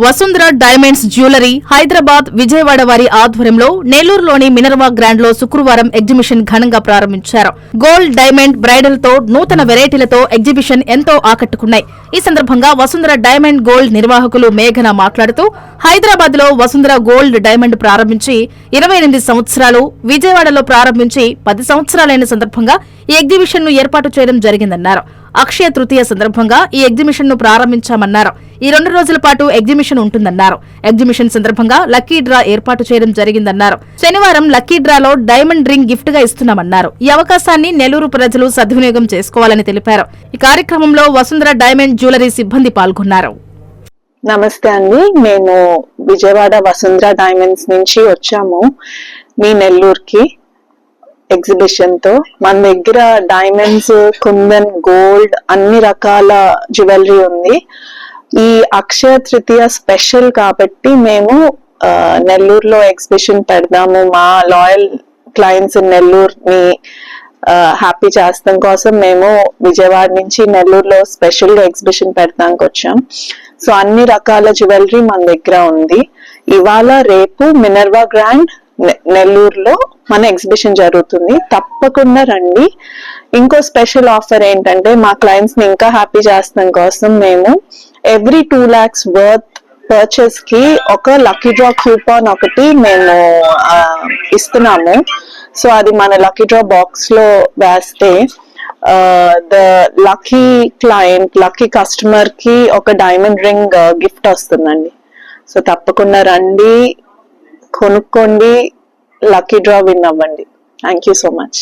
Vasundhara diamonds jewellery Hyderabad Vijayawada వారి ఆధ్వర్యంలో నెల్లూరులోని మినర్వా గ్రాండ్లో శుక్రవారం ఎగ్జిబిషన్ ఘనంగా ప్రారంభించారు. గోల్డ్ డైమండ్ బ్రైడల్తో నూతన వెరైటీలతో ఎగ్జిబిషన్ ఎంతో ఆకట్టుకున్నాయి. ఈ సందర్భంగా వసుంధర డైమండ్ గోల్డ్ నిర్వాహకులు మేఘన మాట్లాడుతూ హైదరాబాద్లో వసుంధర గోల్డ్ డైమండ్ ప్రారంభించి ఇరవై ఎనిమిది సంవత్సరాలు విజయవాడలో ప్రారంభించి పది సంవత్సరాలైన సందర్భంగా ఈ ఎగ్జిబిషన్ను ఏర్పాటు చేయడం జరిగిందన్నారు. అక్షయ తృతీయ సందర్భంగా ఈ ఎగ్జిబిషన్ను ప్రారంభించామన్నారు. ఈ రెండు రోజుల పాటు ఎగ్జిబిషన్ ఉంటుందన్నారు. ఎగ్జిబిషన్ సందర్భంగా లక్కీ డ్రా ఏర్పాటు చేయడం జరిగిందన్నారు. శనివారం లక్కీ డ్రాలో డైమండ్ రింగ్ గిఫ్ట్గా ఇస్తున్నామన్నారు. ఈ అవకాశాన్ని నెల్లూరు ప్రజలు సద్వినియోగం చేసుకోవాలని తెలిపారు. ఈ కార్యక్రమంలో వసుంధర డైమండ్ జ్యువెలరీ సిబ్బంది పాల్గొన్నారు. నమస్తే అండి. మేము విజయవాడ వసుంధర డైమండ్స్ నుంచి వచ్చాము మీ నెల్లూరుకి. ఎగ్జిబిషన్తో మన దగ్గర డైమండ్స్ కుందన్ గోల్డ్ అన్ని రకాల జ్యువెలరీ ఉంది. ఈ అక్షయ తృతీయ స్పెషల్ కాబట్టి మేము నెల్లూరులో ఎగ్జిబిషన్ పెడదాము. మా లాయల్ క్లయింట్స్ నెల్లూరుని హ్యాపీ చేస్తాం కోసం మేము విజయవాడ నుంచి నెల్లూరులో స్పెషల్గా ఎగ్జిబిషన్ పెడతానికి వచ్చాం. సో అన్ని రకాల జ్యువెలరీ మన దగ్గర ఉంది. ఇవాళ రేపు మినర్వా గ్రాండ్ నె- నెల్లూరులో మన ఎగ్జిబిషన్ జరుగుతుంది. తప్పకుండా రండి. ఇంకో స్పెషల్ ఆఫర్ ఏంటంటే మా క్లయింట్స్ని ఇంకా హ్యాపీ చేస్తాం కోసం మేము ఎవ్రీ టూ ల్యాక్స్ వర్త్ పర్చేస్కి ఒక లక్కీ డ్రా కూపాన్ ఒకటి మేము ఇస్తున్నాము. సో అది మన లక్కీ డ్రా బాక్స్లో వేస్తే ద లక్కీ క్లయింట్ లక్కీ కస్టమర్కి ఒక డైమండ్ రింగ్ గిఫ్ట్ వస్తుందండి. సో తప్పకుండా రండి. కొనుక్కోండి. లక్కీ డ్రా విన్ అవ్వండి. Thank you so much